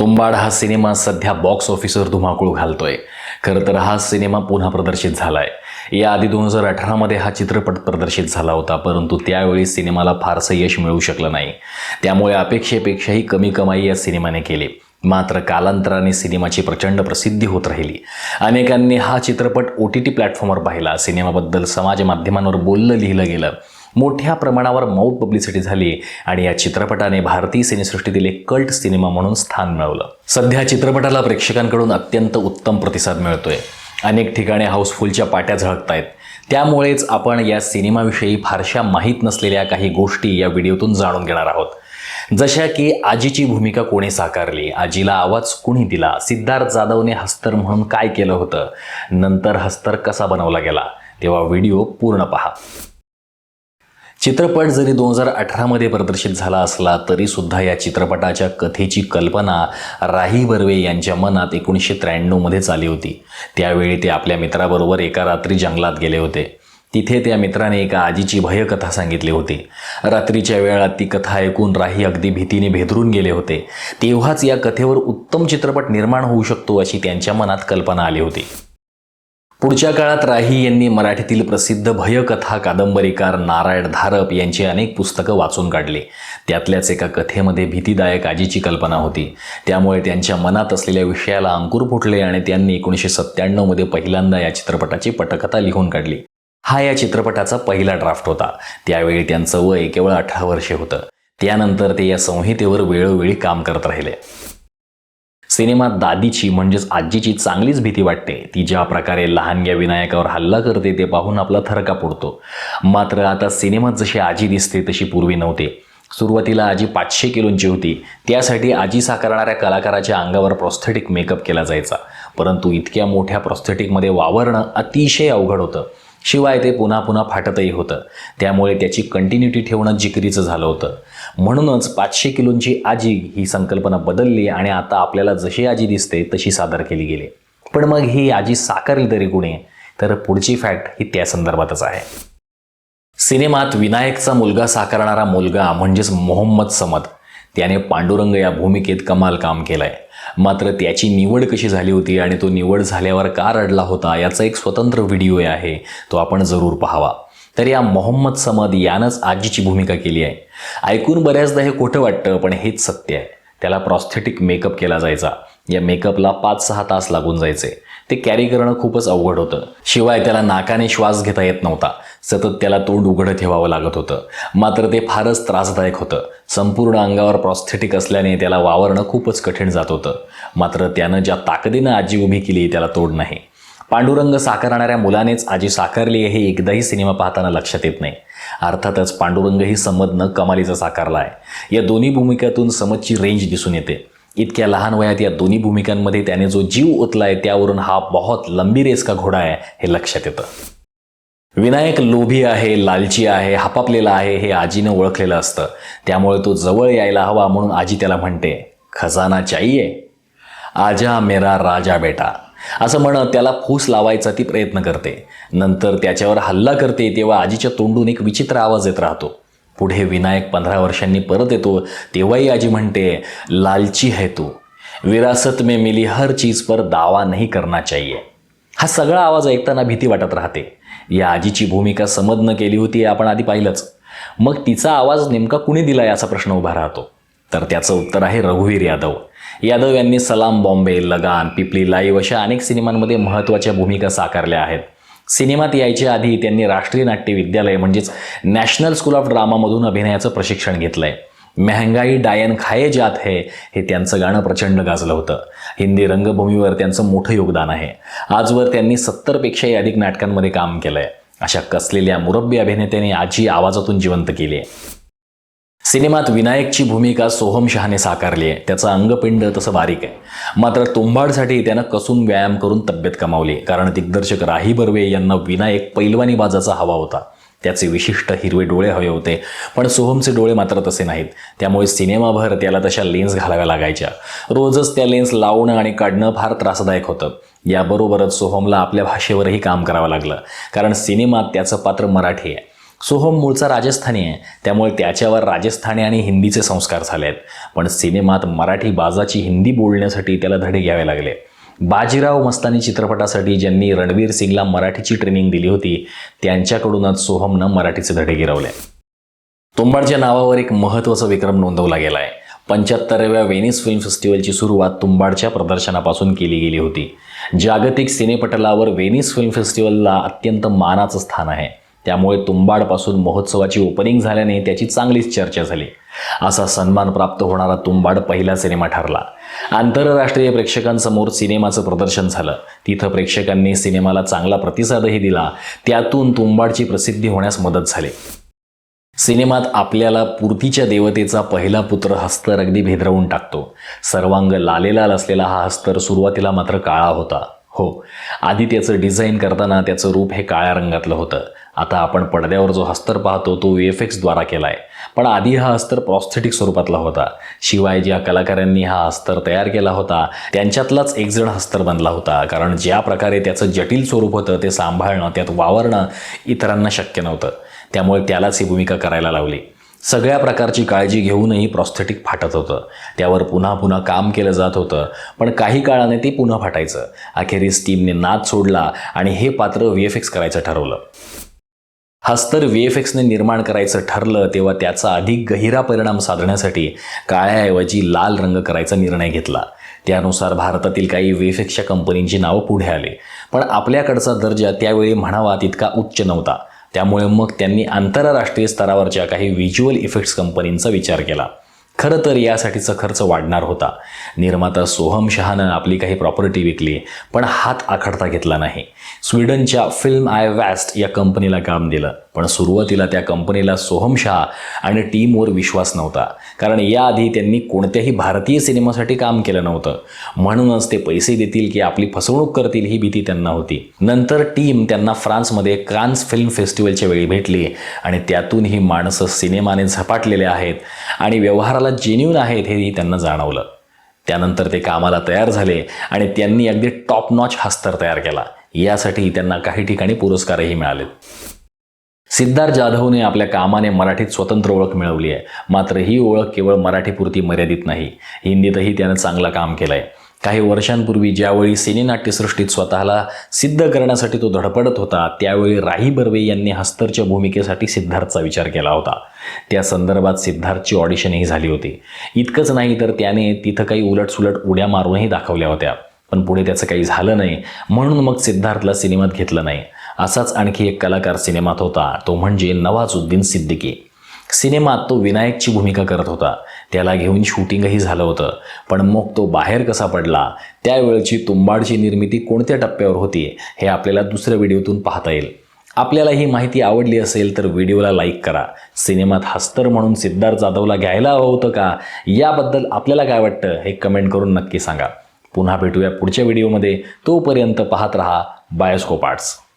तुंबाड हा सिनेमा सध्या बॉक्स ऑफिसवर धुमाकूळ घालतोय. खरं तर हा सिनेमा पुन्हा प्रदर्शित झालाय. याआधी दोन हजार अठरामध्ये हा चित्रपट प्रदर्शित झाला होता परंतु त्यावेळी सिनेमाला फारसं यश मिळू शकलं नाही. त्यामुळे अपेक्षेपेक्षाही कमी कमाई या सिनेमाने केली. मात्र कालांतराने सिनेमाची प्रचंड प्रसिद्धी होत राहिली. अनेकांनी हा चित्रपट ओ टी टी प्लॅटफॉर्मवर पाहिला. सिनेमाबद्दल समाज माध्यमांवर बोललं लिहिलं गेलं. मोठ्या प्रमाणावर मौत पब्लिसिटी झाली आणि या चित्रपटाने भारतीय सिनेसृष्टीतील एक कल्ट सिनेमा म्हणून स्थान मिळवलं. सध्या चित्रपटाला प्रेक्षकांकडून अत्यंत उत्तम प्रतिसाद मिळतोय. अनेक ठिकाणी हाऊसफुलच्या पाट्या झळकतायत. त्यामुळेच आपण या सिनेमाविषयी फारशा माहीत नसलेल्या काही गोष्टी या व्हिडिओतून जाणून घेणार आहोत. जशा की आजीची भूमिका कोणी साकारली? आजीला आवाज कुणी दिला? सिद्धार्थ जाधवने हस्तर म्हणून काय केलं होतं? नंतर हस्तर कसा बनवला गेला? तेव्हा व्हिडिओ पूर्ण पहा. चित्रपट जरी दोन हजार अठरामध्ये प्रदर्शित झाला असला तरीसुद्धा या चित्रपटाच्या कथेची कल्पना राही बर्वे यांच्या मनात एकोणीसशे त्र्याण्णवमध्येच आली होती. त्यावेळी ते आपल्या मित्राबरोबर एका रात्री जंगलात गेले होते. तिथे त्या मित्राने एका आजीची भयकथा सांगितली होती. रात्रीच्या वेळात ती कथा ऐकून राही अगदी भीतीने भेदरून गेले होते. तेव्हाच या कथेवर उत्तम चित्रपट निर्माण होऊ शकतो अशी त्यांच्या मनात कल्पना आली होती. पुढच्या काळात राही यांनी मराठीतील प्रसिद्ध भयकथा कादंबरीकार नारायण धारप यांची अनेक पुस्तकं वाचून काढली. त्यातल्याच एका कथेमध्ये भीतीदायक आजीची कल्पना होती. त्यामुळे त्यांच्या मनात असलेल्या विषयाला अंकुर फुटले आणि त्यांनी एकोणीसशे सत्त्याण्णवमध्ये पहिल्यांदा या चित्रपटाची पटकथा लिहून काढली. हा या चित्रपटाचा पहिला ड्राफ्ट होता. त्यावेळी त्यांचं वय केवळ अठरा वर्षे होतं. त्यानंतर ते या संहितेवर वेळोवेळी काम करत राहिले. सिनेमात दादीची म्हणजेच आजीची चांगलीच भीती वाटते. ती ज्या प्रकारे लहानग्या विनायकावर हल्ला करते ते पाहून आपला थरका पुडतो मात्र आता सिनेमात जशी आजी दिसते तशी पूर्वी नव्हते. सुरुवातीला आजी पाचशे किलोंची होती. त्यासाठी आजी साकारणाऱ्या कलाकाराच्या अंगावर प्रॉस्थेटिक मेकअप केला जायचा. परंतु इतक्या मोठ्या प्रॉस्थेटिकमध्ये वावरणं अतिशय अवघड होतं. शिवाय ते पुन्हा पुन्हा फाटतही होतं. त्यामुळे त्याची कंटिन्युटी ठेवणं जिकरीचं झालं होतं. म्हणूनच पाचशे किलोंची आजी ही संकल्पना बदलली आणि आता आपल्याला जशी आजी दिसते तशी सादर केली गेली. पण मग ही आजी साकारली तरी कुणी? तर पुढची फॅक्ट ही त्या संदर्भातच आहे. सिनेमात विनायकचा मुलगा साकारणारा मुलगा म्हणजेच मोहम्मद समद. त्याने पांडुरंग या भूमिकेत कमाल काम केलंय. मात्र त्याची निवड कशी झाली होती आणि तो निवड झाल्यावर का रडला होता याचा एक स्वतंत्र व्हिडिओ आहे तो आपण जरूर पाहावा. तर या मोहम्मद समद यानंच आजीची भूमिका केली आहे. ऐकून बऱ्याचदा हे खोटं वाटतं पण हेच सत्य आहे. त्याला प्रॉस्थेटिक मेकअप केला जायचा. या मेकअपला पाच सहा तास लागून जायचे. ते कॅरी करणं खूपच अवघड होतं. शिवाय त्याला नाकाने श्वास घेता येत नव्हता. सतत त्याला तोंड उघडं ठेवावं लागत होतं. मात्र ते फारच त्रासदायक होतं. संपूर्ण अंगावर प्रॉस्थेटिक असल्याने त्याला वावरणं खूपच कठीण जात होतं. मात्र त्यानं ज्या ताकदीनं आजी उभी केली त्याला तोड नाही. पांडुरंग साकारणाऱ्या मुलानेच आजी साकारली हे एकदाही सिनेमा पाहताना लक्षात येत नाही. अर्थातच पांडुरंगही समदनं कमालीचा साकारला आहे. या दोन्ही भूमिकातून समदची रेंज दिसून येते. इतक्या लहान वयात या दोन्ही भूमिकांमध्ये त्याने जो जीव ओतलाय त्यावरून हा बहुत लंबी रेस का घोडा आहे हे लक्षात येतं. विनायक लोभी आहे लालची आहे हापापलेला आहे हे आजीनं ओळखलेलं असतं. त्यामुळे तो जवळ यायला हवा म्हणून आजी त्याला म्हणते खजाना चाहिये आजा मेरा राजा बेटा. असं म्हणत त्याला फूस लावायचा ती प्रयत्न करते. नंतर त्याच्यावर हल्ला करते तेव्हा आजीच्या तोंडून एक विचित्र आवाज येत राहतो. पुढे विनायक पंधरा वर्षांनी परत येतो तेव्हाही आजी म्हणते लालची है तू. विरासत में मिली हर चीज पर दावा नाही करना चाहिए. हा सगळा आवाज ऐकताना भीती वाटत राहते. या आजीची भूमिका समजनं केली होती हे आपण आधी पाहिलंच. मग तिचा आवाज नेमका कुणी दिला याचा प्रश्न उभा राहतो? तर त्याचं उत्तर आहे रघुवीर यादव. यादव यांनी सलाम बॉम्बे लगान पिपली लाईव्ह अशा अनेक सिनेमांमध्ये महत्त्वाच्या भूमिका साकारल्या आहेत. सिनेमात यायच्या आधी त्यांनी राष्ट्रीय नाट्य विद्यालय म्हणजेच नॅशनल स्कूल ऑफ ड्रामामधून अभिनयाचं प्रशिक्षण घेतलं आहे मेहंगाई डायन खाये जात है हे त्यांचं गाणं प्रचंड गाजलं होतं. हिंदी रंगभूमीवर त्यांचं मोठं योगदान आहे. आजवर त्यांनी सत्तरपेक्षाही अधिक नाटकांमध्ये काम केलं आहे अशा कसलेल्या मुरब्बी अभिनेत्याने आजी आवाजातून जिवंत केली आहे. सिनेमात विनायकची भूमिका सोहम शहाने साकारली आहे. त्याचं अंगपिंड तसं बारीक आहे. मात्र तुंबाडसाठी त्यानं कसून व्यायाम करून तब्येत कमावली. कारण दिग्दर्शक राही बर्वे यांना विनायक पैलवानी बाजाचा हवा होता. त्याचे विशिष्ट हिरवे डोळे हवे होते. पण सोहमचे डोळे मात्र तसे नाहीत. त्यामुळे सिनेमाभर त्याला तशा लेन्स घालाव्या लागायच्या. रोजच त्या लेन्स लावणं आणि काढणं फार त्रासदायक होतं. याबरोबरच सोहमला आपल्या भाषेवरही काम करावं लागलं. कारण सिनेमात त्याचं पात्र मराठी आहे. सोहम हो, मूळचा राजस्थानी आहे. त्यामुळे त्याच्यावर राजस्थानी आणि हिंदीचे संस्कार झाले आहेत पण सिनेमात मराठी बाजाची हिंदी बोलण्यासाठी त्याला धडे घ्यावे लागले. बाजीराव मस्तानी चित्रपटासाठी ज्यांनी रणवीर सिंगला मराठीची ट्रेनिंग दिली होती त्यांच्याकडूनच सोहमनं मराठीचे धडे गिरवले. तुंबाडच्या नावावर एक महत्त्वाचा विक्रम नोंदवला गेला आहे पंच्याहत्तराव्या व्हेनिस फिल्म फेस्टिवलची सुरुवात तुंबाडच्या प्रदर्शनापासून केली गेली होती. जागतिक सिनेपटलावर व्हेनिस फिल्म फेस्टिवलला अत्यंत मानाचं स्थान आहे. त्यामुळे तुंबाडपासून महोत्सवाची ओपनिंग झाल्याने त्याची चांगलीच चर्चा झाली. असा सन्मान प्राप्त होणारा तुंबाड पहिला सिनेमा ठरला. आंतरराष्ट्रीय प्रेक्षकांसमोर सिनेमाचं प्रदर्शन झालं. तिथं प्रेक्षकांनी सिनेमाला चांगला प्रतिसादही दिला. त्यातून तुंबाडची प्रसिद्धी होण्यास मदत झाली. सिनेमात आपल्याला पूर्तीच्या देवतेचा पहिला पुत्र हस्तर अगदी भेदरवून टाकतो. सर्वांग लालेलाल असलेला हा हस्तर सुरुवातीला मात्र काळा होता. हो आधी त्याचं डिझाईन करताना त्याचं रूप हे काळ्या रंगातलं होतं. आता आपण पडद्यावर जो हस्तर पाहतो तो व्ही एफ एक्सद्वारा केला आहे पण आधी हा हस्तर प्रॉस्थेटिक स्वरूपातला होता. शिवाय ज्या कलाकारांनी हा हस्तर तयार केला होता त्यांच्यातलाच एक जण हस्तर बनला होता. कारण ज्या प्रकारे त्याचं जटिल स्वरूप होतं ते सांभाळणं त्यात वावरणं इतरांना शक्य नव्हतं. त्यामुळे त्यालाच ही भूमिका करायला लावली. सगळ्या प्रकारची काळजी घेऊनही प्रॉस्थेटिक फाटत होतं. त्यावर पुन्हा पुन्हा काम केलं जात होतं. पण काही काळाने ते पुन्हा फाटायचं. अखेरीस टीमने नाद सोडला आणि हे पात्र व्ही एफ एक्स करायचं ठरवलं. हस्तर व्ही एफ एक्सने निर्माण करायचं ठरलं तेव्हा त्याचा अधिक गहिरा परिणाम साधण्यासाठी काळ्याऐवजी लाल रंग करायचा निर्णय घेतला. त्यानुसार भारतातील काही व्ही एफ एक्सच्या कंपनींची नावं पुढे आले. पण आपल्याकडचा दर्जा त्यावेळी म्हणावा तितका उच्च नव्हता. त्यामुळे मग त्यांनी आंतरराष्ट्रीय स्तरावरच्या काही व्हिज्युअल इफेक्ट्स कंपनींचा विचार केला. खरं तर यासाठीचा खर्च वाढणार होता. निर्माता सोहम शहानं आपली काही प्रॉपर्टी विकली पण हात आखडता घेतला नाही. स्वीडनच्या फिल्म आय वॅस्ट या कंपनीला काम दिलं पण सुरुवातीला त्या कंपनीला सोहम शहा आणि टीमवर विश्वास नव्हता. कारण याआधी त्यांनी कोणत्याही भारतीय सिनेमासाठी काम केलं नव्हतं. म्हणूनच ते पैसे देतील की आपली फसवणूक करतील ही भीती त्यांना होती. नंतर टीम त्यांना फ्रान्समध्ये क्रान्स फिल्म फेस्टिवलच्या वेळी भेटली आणि त्यातून ही माणसं सिनेमाने झपाटलेले आहेत आणि व्यवहाराला जेन्यून आहेत हेही त्यांना जाणवलं. त्यानंतर ते कामाला तयार झाले आणि त्यांनी अगदी टॉप नॉच हस्तर तयार केला. यासाठी त्यांना काही ठिकाणी पुरस्कारही मिळाले. सिद्धार्थ जाधवने आपल्या कामाने मराठीत स्वतंत्र ओळख मिळवली आहे. मात्र ही ओळख केवळ मराठीपुरती मर्यादित नाही. हिंदीतही त्यानं चांगलं काम केलं आहे काही वर्षांपूर्वी ज्यावेळी सिनेनाट्यसृष्टीत स्वतःला सिद्ध करण्यासाठी तो धडपडत होता त्यावेळी राही बर्वे यांनी हस्तरच्या भूमिकेसाठी सिद्धार्थचा विचार केला होता. त्या संदर्भात सिद्धार्थची ऑडिशनही झाली होती. इतकंच नाही तर त्याने तिथं काही उलटसुलट उड्या मारूनही दाखवल्या होत्या. पण पुढे त्याचं काही झालं नाही म्हणून मग सिद्धार्थला सिनेमात घेतलं नाही. असाच आणखी एक कलाकार सिनेमात होता तो म्हणजे नवाजुद्दीन सिद्दीकी. सिनेमात तो विनायकची भूमिका करत होता. त्याला घेऊन शूटिंगही झालं होतं. पण मग तो बाहेर कसा पडला? त्यावेळची तुंबाडची निर्मिती कोणत्या टप्प्यावर होती? हे आपल्याला दुसऱ्या व्हिडिओतून पाहता येईल. आपल्याला ही माहिती आवडली असेल तर व्हिडिओला लाईक करा. सिनेमात हस्तर म्हणून सिद्धार्थ जाधवला घ्यायला हवं होतं का? याबद्दल आपल्याला काय वाटतं? हे कमेंट करून नक्की सांगा. पुन्हा भेटूया पुढच्या व्हिडिओमध्ये. तोपर्यंत पाहत रहा बायोस्कोप आर्ट्स.